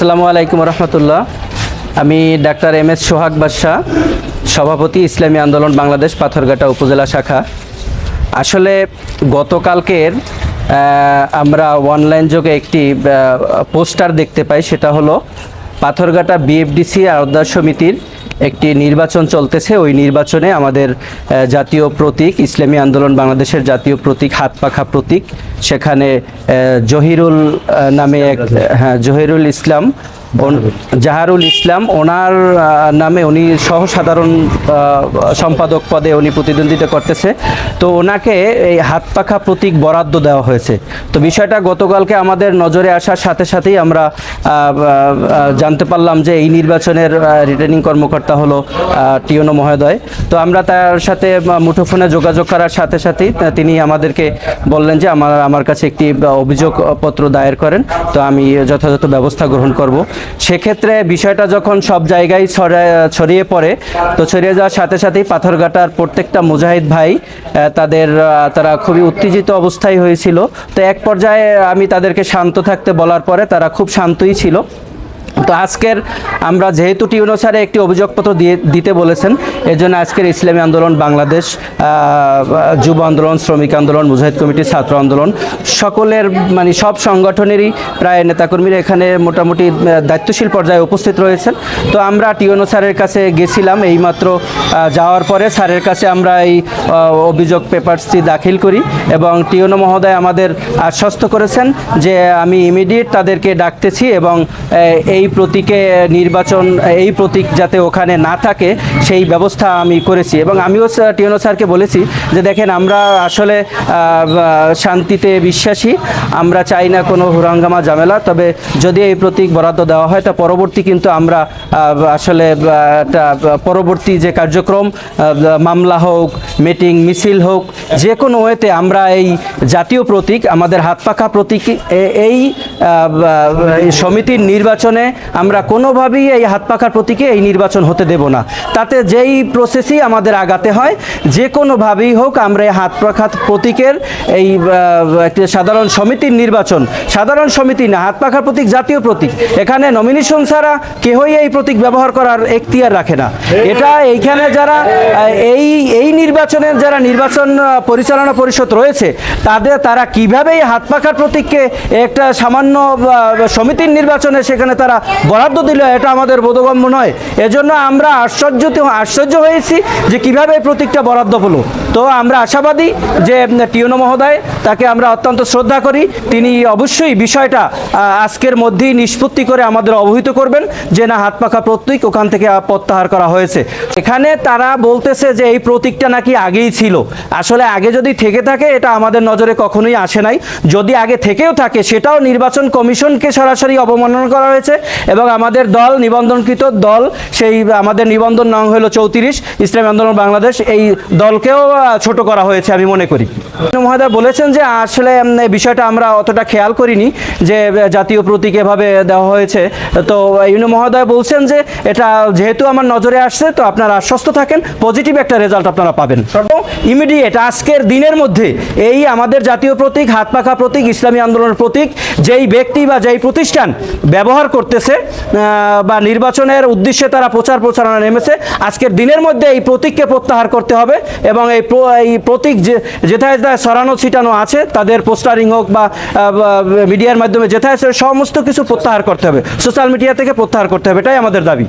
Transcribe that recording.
আসসালামু আলাইকুম রহমতুল্লাহ। আমি ডাক্তার এম এস সোহাগ বাদশাহ, সভাপতি ইসলামী আন্দোলন বাংলাদেশ পাথরঘাটা উপজেলা শাখা। আসলে গতকালকের আমরা অনলাইন যোগে একটি পোস্টার দেখতে পাই, সেটা হলো পাথরঘাটা বিএফডিসি আরদার সমিতির একটি নির্বাচন চলতেছে। ওই নির্বাচনে আমাদের জাতীয় প্রতীক, ইসলামী আন্দোলন বাংলাদেশের জাতীয় প্রতীক, হাত পাখা প্রতীক, সেখানে জহিরুল নামে এক হ্যাঁ জহিরুল ইসলাম জাহারুল ইসলাম, ওনার নামে উনি সহ সাধারণ সম্পাদক পদে উনি প্রতিদ্বন্দ্বিতা করতেছে। তো ওনাকে এই হাত পাখা প্রতীক বরাদ্দ দেওয়া হয়েছে। তো বিষয়টা গতকালকে আমাদের নজরে আসার সাথে সাথেই আমরা জানতে পারলাম যে এই নির্বাচনের রিটার্নিং কর্মকর্তা হলো টিওনো মহোদয়। তো আমরা তার সাথে মুঠোফোনে যোগাযোগ করার সাথে সাথেই তিনি আমাদেরকে বললেন যে আমার আমার কাছে একটি অভিযোগপত্র দায়ের করেন। তো আমি যথাযথ ব্যবস্থা গ্রহণ করব। সেক্ষেত্রে বিষয়টা যখন সব জায়গায় ছড়া- ছড়িয়ে পড়ে, তো ছড়িয়ে যাওয়ার সাথে সাথেই পাথরঘাটার প্রত্যেকটা মুজাহিদ ভাই তাদের তারা খুবই উত্তেজিত অবস্থায় হয়েছিল। তো এক পর্যায়ে আমি তাদেরকে শান্ত থাকতে বলার পরে তারা খুব শান্তই ছিল। তো আজকের আমরা যেহেতু টিউনো স্যারে একটি অভিযোগপত্র দিয়ে দিতে বলেছেন এর জন্য আজকের ইসলামী আন্দোলন, বাংলাদেশ যুব আন্দোলন, শ্রমিক আন্দোলন, মুজাহিদ কমিটি, ছাত্র আন্দোলন, সকলের মানে সব সংগঠনেরই প্রায় নেতাকর্মীরা এখানে মোটামুটি দায়িত্বশীল পর্যায়ে উপস্থিত রয়েছেন। তো আমরা টিউনো স্যারের কাছে গেছিলাম, এইমাত্র যাওয়ার পরে স্যারের কাছে আমরা এই অভিযোগ পেপারসটি দাখিল করি এবং টিউনো মহোদয় আমাদের আশ্বস্ত করেছেন যে আমি ইমিডিয়েট তাদেরকে ডাকতেছি এবং এই প্রতীকে নির্বাচন, এই প্রতীক যাতে ওখানে না থাকে, সেই ব্যবস্থা আমি করেছি। এবং আমিও টিউনো স্যারকে বলেছি যে দেখেন আমরা আসলে শান্তিতে বিশ্বাসী, আমরা চাই না কোনো হুরাঙ্গামা ঝামেলা, তবে যদি এই প্রতীক বরাদ্দ দেওয়া হয়, তা পরবর্তী কিন্তু আমরা আসলে পরবর্তী যে কার্যক্রম মামলা হোক, মিটিং, মিছিল হোক, যে কোনো ওয়েতে আমরা এই জাতীয় প্রতীক, আমাদের হাত পাখা প্রতীক এই সমিতির নির্বাচনে আমরা কোনোভাবেই এই হাত পাখার প্রতীকে এই নির্বাচন হতে দেব না। তাতে যেই প্রসেসই আমাদের আগাতে হয়, যে কোনোভাবেই হোক আমরা এই হাত পাখা প্রতীকের এই একটি সাধারণ সমিতির নির্বাচন, সাধারণ সমিতি না, হাত পাখার প্রতীক জাতীয় প্রতীক। এখানে নমিনেশন ছাড়া কেহই এই প্রতীক ব্যবহার করার এখতিয়ার রাখে না। এটা এইখানে যারা এই এই নির্বাচনের যারা নির্বাচন পরিচালনা পরিষদ রয়েছে, তাদের, তারা কীভাবে এই হাত পাখার প্রতীককে একটা সামান্য সমিতির নির্বাচনে সেখানে তারা বরাদ্দ দিল, এটা আমাদের বোধগম্য নয়। এজন্য আমরা আশ্চর্য আশ্চর্য হয়েছি যে কীভাবে এই প্রতীকটা বরাদ্দ হলো। তো আমরা আশাবাদী যে টিউনো মহোদয় তাকে আমরা অত্যন্ত শ্রদ্ধা করি। তিনি অবশ্যই বিষয়টা আজকের মধ্যেই নিষ্পত্তি করে আমাদের অবহিত করবেন যে, না, হাত পাখা প্রতীক ওখান থেকে প্রত্যাহার করা হয়েছে। এখানে তারা বলতেছে যে, এই প্রতীকটা নাকি আগেই ছিল। আসলে আগে যদি থেকে থাকে, এটা আমাদের নজরে কখনোই আসে নাই। যদি আগে থেকেও থাকে, সেটাও নির্বাচন কমিশনকে সরাসরি অবমাননা করা হয়েছে এবং আমাদের দল, নিবন্ধনকৃত দল, সেই, আমাদের নিবন্ধন নং হলো চৌত্রিশ, ইসলামী আন্দোলন বাংলাদেশ, এই দলকেও ছোট করা হয়েছে আমি মনে করি। মহোদয় বলেছেন যে, আসলে বিষয়টা আমরা অতটা খেয়াল করিনি যে, জাতীয় প্রতীক এভাবে দেওয়া হয়েছে। তো, ইউনো মহোদয় বলছেন যে, এটা যেহেতু আমার নজরে আসছে, তো আপনারা আশ্বস্ত থাকেন পজিটিভ একটা রেজাল্ট আপনারা পাবেন। ইমিডিয়েট আজকের দিনের মধ্যে এই আমাদের জাতীয় প্রতীক হাত পাখা প্রতীক, ইসলামী আন্দোলনের প্রতীক, যেই ব্যক্তি বা যেই প্রতিষ্ঠান ব্যবহার করতেছে বা নির্বাচনের উদ্দেশ্যে তারা প্রচার প্রচারণা নেমেছে, আজকের দিনের মধ্যে এই প্রতীককে প্রত্যাহার করতে হবে এবং এই এই প্রতীক যে যেথায় যেথায় সরানো, ছিটানো আছে, তাদের পোস্টারিং হোক বা মিডিয়ার মাধ্যমে যেথায় সমস্ত কিছু প্রত্যাহার করতে হবে। সোশ্যাল মিডিয়া থেকে প্রত্যাহার করতে হবে, এটাই আমাদের দাবি।